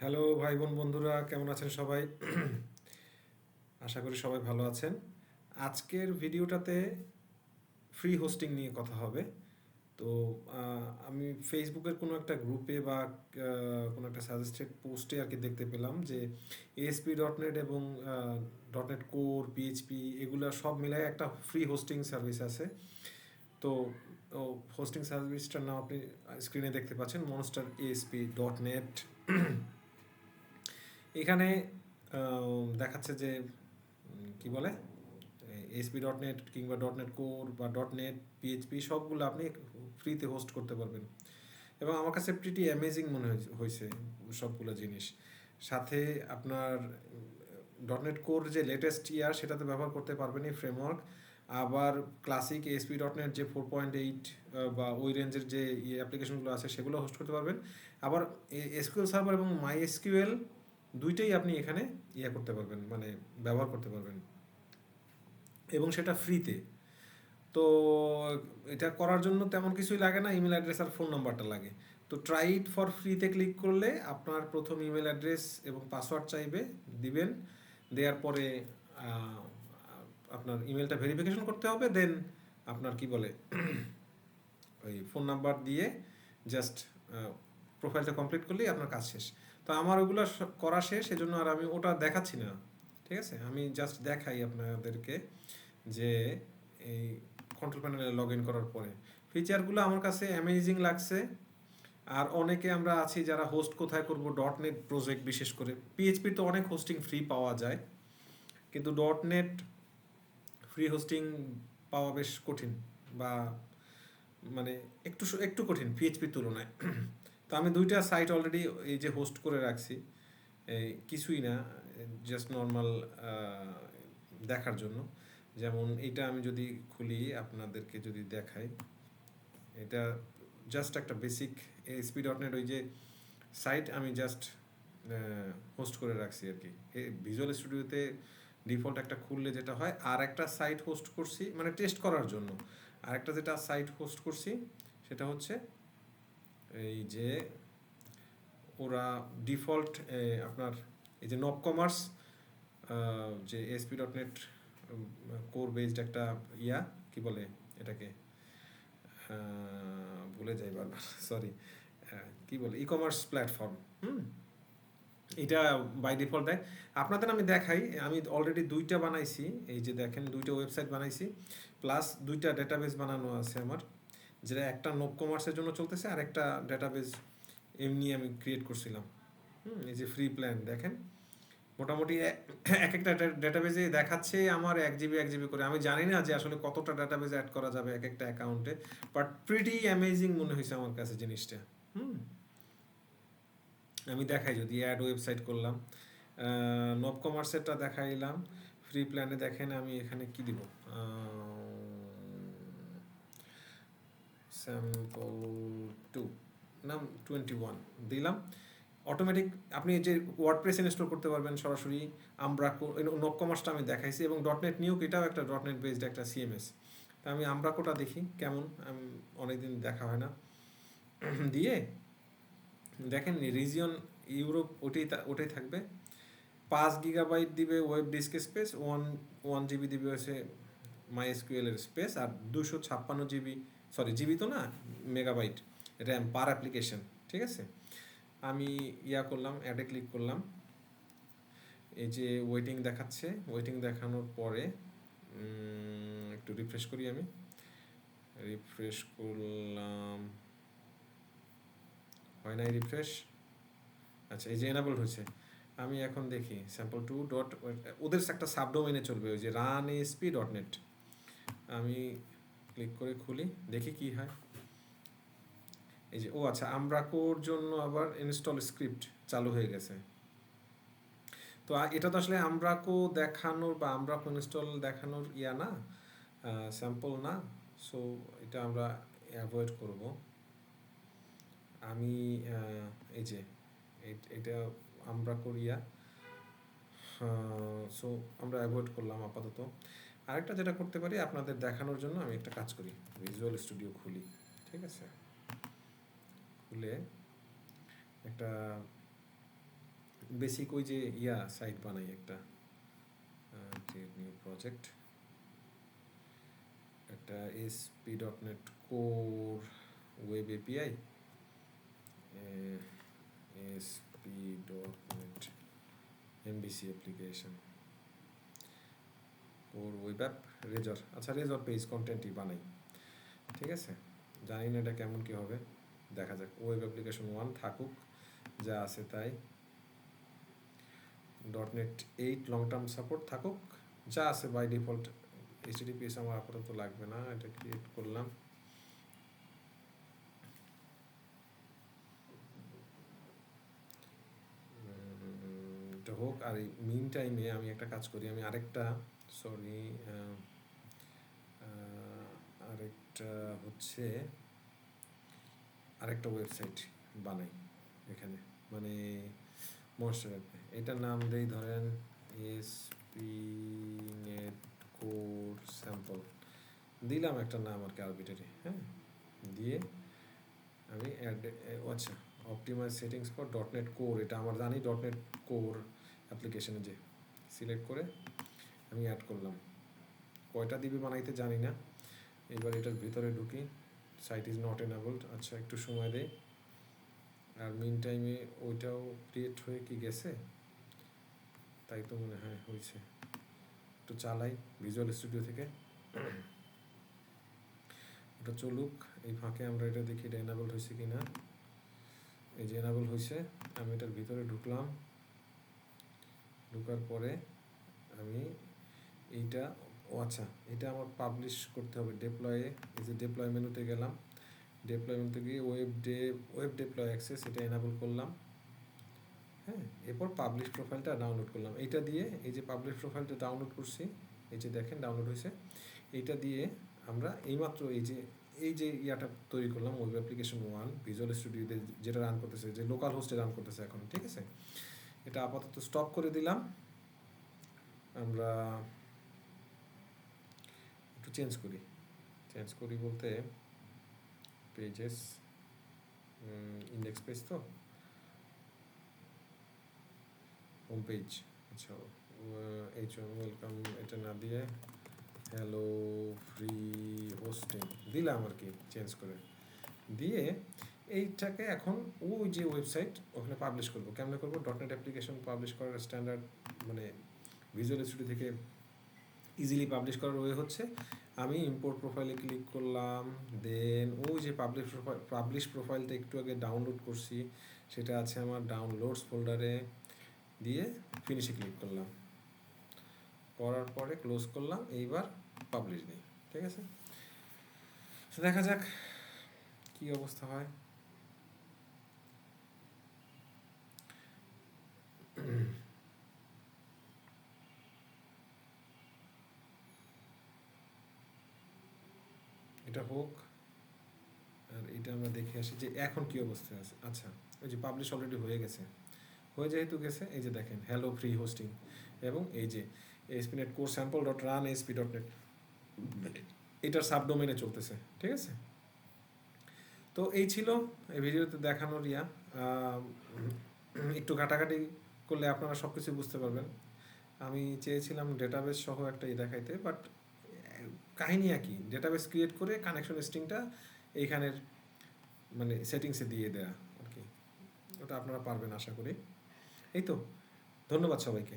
Hello ভাই বোন বন্ধুরা, কেমন আছেন সবাই? আশা করি সবাই ভালো আছেন। আজকের ভিডিওটাতে ফ্রি হোস্টিং নিয়ে কথা হবে। তো আমি ফেসবুকের কোনো একটা গ্রুপে বা কোনো একটা সাজেস্টেড পোস্টে আর কি দেখতে পেলাম যে এএসপি ডট নেট এবং ডট নেট কোর পিএইচপি এগুলো সব মিলাই একটা ফ্রি হোস্টিং সার্ভিস আছে। তো হোস্টিং সার্ভিসটার নাম আপনি স্ক্রিনে দেখতে পাচ্ছেন মনস্টার এএসপি ডট নেট এখানে দেখাচ্ছে যে কি বলে? এসপি ডট নেট কিংবা ডট নেট কোর বা ডট নেট পিএইচপি সবগুলো আপনি ফ্রিতে হোস্ট করতে পারবেন। এবং আমার কাছে প্রিটি অ্যামেজিং মনে হয়েছে- সবগুলো জিনিস। সাথে আপনার ডট নেট কোর যে লেটেস্ট ইয়ার সেটাতে ব্যবহার করতে পারবেন এই ফ্রেমওয়ার্ক আবার ক্লাসিক এসপি ডট নেট যে ফোর পয়েন্ট এইট বা ওই রেঞ্জের যে অ্যাপ্লিকেশনগুলো আছে সেগুলো হোস্ট করতে পারবেন। আবার এসকিউএল সার্ভার এবং মাই এসকিউএল দুইটাই আপনি এখানে ইয়ে করতে পারবেন মানে ব্যবহার করতে পারবেন। এবং সেটা ফ্রিতে তো এটা করার জন্য তেমন কিছুই লাগে না ইমেল অ্যাড্রেস আর ফোন নাম্বারটা লাগে। তো ট্রাই ইট ফর ফ্রিতে ক্লিক করলে আপনার প্রথম ইমেল অ্যাড্রেস এবং পাসওয়ার্ড চাইবে, দিবেন। দেওয়ার পরে আপনার ইমেলটা ভেরিফিকেশন করতে হবে দেন আপনার কি বলে, ওই ফোন নাম্বার দিয়ে জাস্ট প্রোফাইলটা কমপ্লিট করলেই আপনার কাজ শেষ। তো আমার ওগুলো করা শেষ সেজন্য আর আমি ওটা দেখাচ্ছি না। ঠিক আছে? আমি জাস্ট দেখাই আপনাদেরকে যে এই কন্ট্রোল প্যানেলে লগ ইন করার পরে। ফিচারগুলো আমার কাছে অ্যামেজিং লাগছে। আর অনেকে আমরা আছি যারা হোস্ট কোথায় করব ডট নেট প্রজেক্ট বিশেষ করে। পিএইচপি তো অনেক হোস্টিং ফ্রি পাওয়া যায়। কিন্তু. ডট নেট ফ্রি হোস্টিং পাওয়া বেশ কঠিন বা মানে একটু একটু কঠিন পিএইচপির তুলনায়। তো আমি দুইটা সাইট অলরেডি এই যে হোস্ট করে রাখছি। কিছুই না জাস্ট নর্মাল দেখার জন্য। যেমন এটা আমি যদি খুলি, আপনাদেরকে যদি দেখাই। এটা জাস্ট একটা বেসিক এসপি ডট নেট ওই যে সাইট আমি জাস্ট হোস্ট করে রাখছি আর কি। ভিজুয়াল স্টুডিওতে ডিফল্ট একটা খুললে যেটা হয়, আর একটা সাইট হোস্ট করছি মানে টেস্ট করার জন্য। আর একটা যেটা সাইট হোস্ট করছি, সেটা হচ্ছে এই যে ওরা ডিফল্ট আপনার এই যে নব কমার্স যে ASP dot net core based একটা ইয়া, কি বলে এটাকে? ভুলে যাই বারবার, সরি কি বলে? E commerce platform, hmm? এটা বাই ডিফল্ট দেয়। আপনাদের আমি দেখাই, আমি অলরেডি দুইটা বানাইছি, এই যে দেখেন দুইটা ওয়েবসাইট বানাইছি, প্লাস দুইটা ডেটাবেস বানানো আছে আমার। যেটা একটা নোব কমার্সের জন্য চলতেছে আর একটা ডেটাবেস এমনি আমি ক্রিয়েট করছিলাম। হুম, এই যে ফ্রি প্ল্যান দেখেন? মোটামুটি এক একটা ডেটাবেজে দেখাচ্ছে আমার এক জিবি এক জিবি করে। আমি জানি না যে আসলে কতটা ডেটাবেজ অ্যাড করা যাবে এক একটা অ্যাকাউন্টে বাট প্রিটি অ্যামেজিং মনে হয়েছে আমার কাছে জিনিসটা। হুম। আমি দেখাই যদি অ্যাড ওয়েবসাইট করলাম। নব কমার্সেরটা দেখাইলাম। ফ্রি প্ল্যানে দেখেন আমি এখানে কি দিব? টু নাম টোয়েন্টি ওয়ান দিলাম। অটোমেটিক আপনি যে ওয়ার্ড প্রেস ইনস্টল করতে পারবেন সরাসরি আমরা নব কমার্সটা আমি দেখাইছি এবং. ডট নেট নিউক এটাও একটা. ডট নেট বেসড একটা সিএমএস তা আমি আমরাকোটা দেখি, কেমন? আমি অনেকদিন দেখা হয় না। দিয়ে দেখেন রিজিয়ন ইউরোপ ওটাই ওটাই থাকবে। পাঁচ গিগাবাইট দিবে web disk space one one GB দিবে হচ্ছে মাই এসকিউএল এর স্পেস আর দুশো ছাপ্পান্ন জিবি সরি জিবি তো না মেগাবাইট র্যাম পার অ্যাপ্লিকেশন ঠিক আছে? আমি ইয়া করলাম অ্যাডে ক্লিক করলাম। এই যে ওয়েটিং দেখাচ্ছে ওয়েটিং দেখানোর পরে একটু রিফ্রেশ করি আমি। রিফ্রেশ করলাম। হয় নাই রিফ্রেশ আচ্ছা এই যে এনাবল হয়েছে। আমি এখন দেখি স্যাম্পল টু ডট ওদের একটা সাবডোমেনে চলবে, ওই যে রান এসপি ডট নেট আমি ক্লিক করে খুলি, দেখি কি হয়। এই যে, ও আচ্ছা আমরাকোর জন্য আবার ইনস্টল স্ক্রিপ্ট চালু হয়ে গেছে। তো এটা তো আসলে আমরাকো দেখানোর বা আমরাকো ইনস্টল দেখানোর ইয়া না স্যাম্পল না। সো এটা আমরা অ্যাভয়েড করব। আমি এই যে, এটা আমরা করিয়া সো আমরা অ্যাভয়েড করলাম আপাতত। আরেকটা যেটা করতে পারি, আপনাদের দেখানোর জন্য আমি একটা কাজ করি। ভিজুয়াল স্টুডিও খুলি, ঠিক আছে? খুলে একটা বেসিক ওই যে ইয়া সাইট বানাই একটা নিউ প্রজেক্ট একটা ASP dot net core web API ASP dot net MVC application core web app razor আচ্ছা রেজর পেজ কন্টেন্টই বানাই। ঠিক আছে? জানি না এটা কেমন কী হবে। দেখা যাক। ওয়েব অ্যাপ্লিকেশন ওয়ান থাকুক, যা আছে তাই। Dot net eight long term support থাকুক, যা আছে বাই ডিফল্ট এইচডিপিএস আমার আপাতত লাগবে না, এটা ক্রিয়েট করলাম। হোক। আর এই মিন টাইমে আমি একটা কাজ করি। আমি আরেকটা সরি আরেকটা হচ্ছে, আরেকটা ওয়েবসাইট বানাই এখানে মানে মনস্টার অ্যাপে এটার নাম দেই ধরেন এসপি নেট কোর স্যাম্পল দিলাম একটা নাম আর কি আরবিটারি হ্যাঁ? দিয়ে আমি অ্যাড আচ্ছা optimise settings for dot net core এটা আমার জানি ডট নেট কোর অ্যাপ্লিকেশনে যে সিলেক্ট করে আমি অ্যাড করলাম। কয়টা দিবি বানাইতে জানি না। এবার এটার ভিতরে ঢুকি। সাইট ইজ নট এনাবলড আচ্ছা একটু সময় দেয় আর মিন টাইমে ওইটাও ক্রিয়েট হয়ে কি গেছে? তাই তো মনে, হয় হয়েছে একটু চালাই ভিজুয়াল স্টুডিও থেকে। ওটা চলুক। এই ফাঁকে আমরা এটা দেখি এটা এনাবল হয়েছে কি না এই যে এনাবল হয়েছে আমি এটার ভিতরে ঢুকলাম। ঢুকার পরে আমি এইটা, ও আচ্ছা এটা আমার পাবলিশ করতে হবে। ডেপ্লয়ে এই যে ডেপ্লয় মেনুতে গেলাম। ডেপ্লয় মেনুতে গিয়ে ওয়েব ডে ওয়েব ডেপ্লয় অ্যাক্সেস এটা এনাবল করলাম। হ্যাঁ এরপর পাবলিশ প্রোফাইলটা ডাউনলোড করলাম। এইটা দিয়ে, এই যে পাবলিশ প্রোফাইলটা ডাউনলোড করছি, এই যে দেখেন ডাউনলোড হয়েছে। এইটা দিয়ে আমরা এইমাত্র এই যে এই যে ইয়াটা তৈরি করলাম ওয়েব অ্যাপ্লিকেশন ওয়ান ভিজুয়াল স্টুডিওতে যেটা রান করতেছে, যে লোকাল হোস্টে রান করতেছে এখন, ঠিক আছে? এটা আপাতত স্টপ করে দিলাম। আমরা চেঞ্জ করি। চেঞ্জ করি বলতে পেজেস ইন্ডেক্স পেজ তো? হোম পেজ আচ্ছা এইচ ওয়েলকাম এটা না দিয়ে হ্যালো ফ্রি হোস্টিং দিলাম আর কি চেঞ্জ করে। দিয়ে এইটাকে এখন ওই যে ওয়েবসাইট ওখানে পাবলিশ করব। কেমনে করব? ডট নেট অ্যাপ্লিকেশন পাবলিশ করার স্ট্যান্ডার্ড মানে ভিজুয়াল স্টুডিও থেকে ইজিলি পাবলিশ করার ওয়ে হচ্ছে। আমি ইম্পোর্ট প্রোফাইলে ক্লিক করলাম দেন ওই যে পাবলিশ প্রোফাইল পাবলিশ প্রোফাইলটা একটু আগে ডাউনলোড করছি, সেটা আছে আমার ডাউনলোডস ফোল্ডারে দিয়ে ফিনিশে ক্লিক করলাম। করার পরে ক্লোজ করলাম, এইবার পাবলিশ নেই ঠিক আছে? দেখা যাক কি অবস্থা হয়। এটা হোক, আর এটা আমরা দেখে আসি যে এখন কি অবস্থায় আছে। আচ্ছা ওই যে পাবলিশ অলরেডি হয়ে গেছে। হয়ে যেহেতু গেছে, এই যে দেখেন হ্যালো ফ্রি হোস্টিং এবং এই যে ASP net core sample dot run ASP dot net এটার সাবডোমেনে চলতেছে, ঠিক আছে? তো এই ছিল এই ভিডিওতে দেখানোর ইয়া। একটু ঘাটাঘাটি করলে আপনারা সব কিছু বুঝতে পারবেন। আমি চেয়েছিলাম ডেটাবেস সহ একটা ই দেখাইতে বাট কাহিনী একই ডেটাবেস ক্রিয়েট করে কানেকশন স্ট্রিংটা এইখানের মানে সেটিংসে দিয়ে দেওয়া আর কি। ওটা আপনারা পারবেন আশা করি। এই তো ধন্যবাদ সবাইকে।